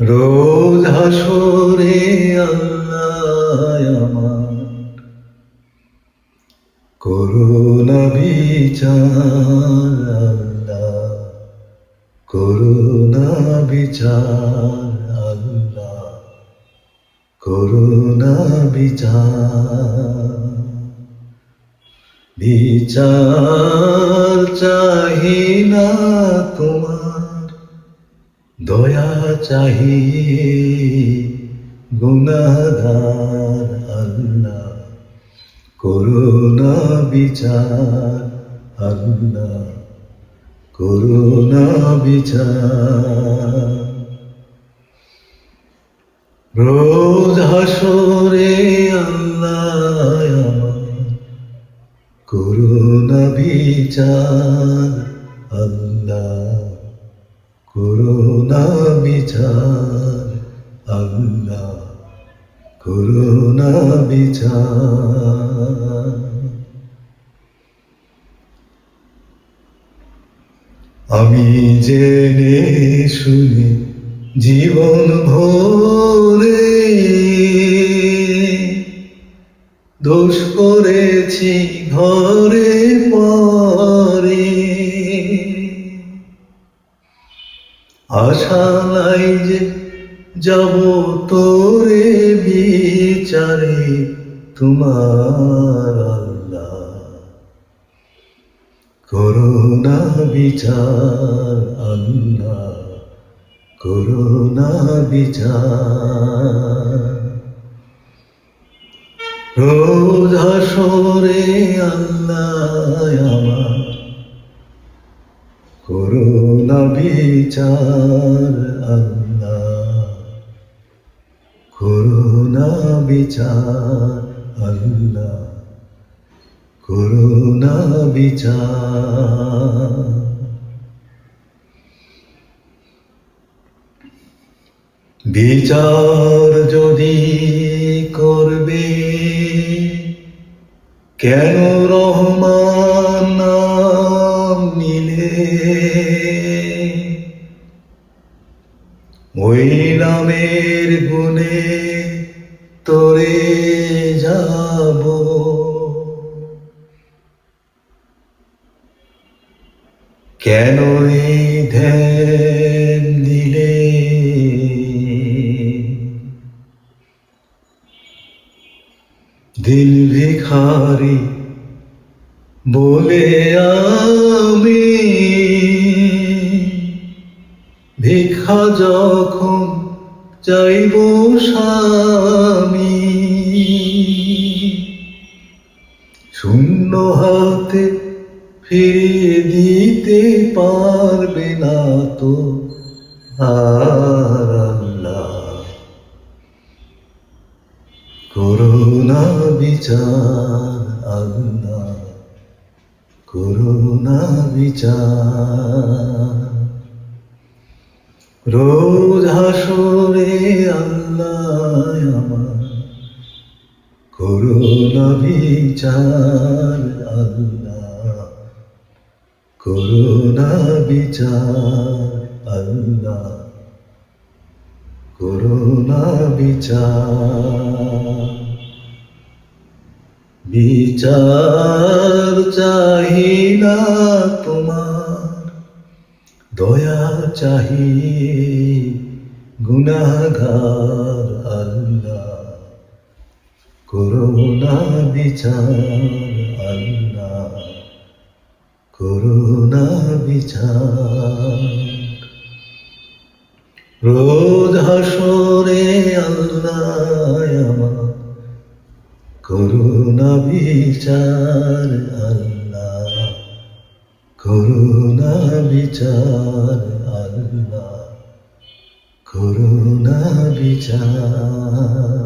রোজ হাসরে আমার। করুণা বিচার করুণা বিচার আল্লাহ করুণা বিচার। বিচার চাহি না তোমার। দয়া চাহি গুণাগার আল্লাহ, করুণা বিচার আল্লাহ, করুণা বিচার। রোজ হাসরে আল্লাহ করুণা বিচার আল্লাহ। করুণা বিচার আল্লাহ করুণা বিচার। আমি জেনে শুনে জীবন ভরে দোষ করেছি ঘরে পরে আশা নাই যে যাব তোরে বিচারে তোমার আল্লাহ। করুণা বিচার আল্লাহ, করুণা বিচার। রোজ হাসরে আল্লাহ আমার করুণা বিচার আল্লাহ। করুণা বিচার আল্লাহ। করুণা বিচার বিচার যদি করবে কেন রহমান নামের গুণে তোরে যাব। কেন ধ্যান দিলে? দিল ভিখারি বলে আমি ভিক্ষা যখন চাইব স্বামী। শূন্য হাতে ফিরিয়ে দিতে পারবে না তো করুণা বিচার আল্লাহ করুণা বিচার। রোজ হাসরে আল্লাহ আমার করুণা বিচার আল্লাহ। করুণা বিচার আল্লাহ। করুণা বিচার বিচার চাহি না তোমার। দয়া চাহি গুনাগার আল্লাহ, করুণা বিচার আল্লাহ, করুণা বিচার। রোজ হাসরে আল্লাহ করুণা বিচার আল্লাহ। করুণা বিচার আল্লাহ। করুণা বিচার।